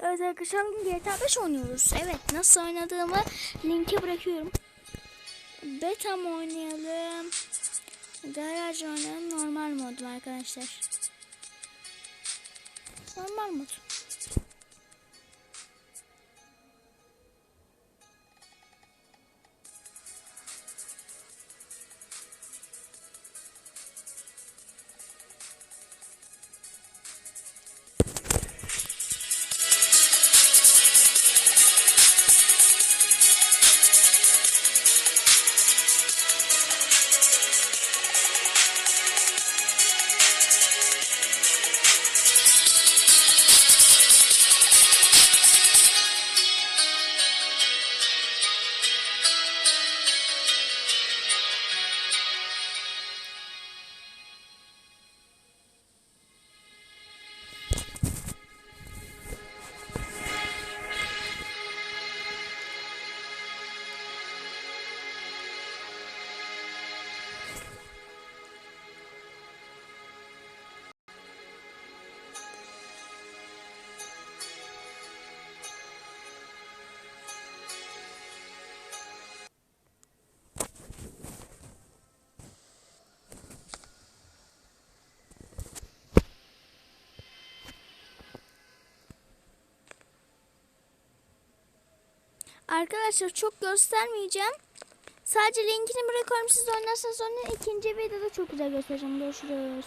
Evet arkadaşlar bugün GTA 5 oynuyoruz. Evet nasıl oynadığımı linke bırakıyorum. Beta mı oynayalım? Garaj oynayalım. Normal mod mu arkadaşlar? Normal mod. Arkadaşlar çok göstermeyeceğim. Sadece linkini bırakıyorum. Siz oynarsanız onu ikinci videoda çok güzel göstereceğim. Görüşürüz.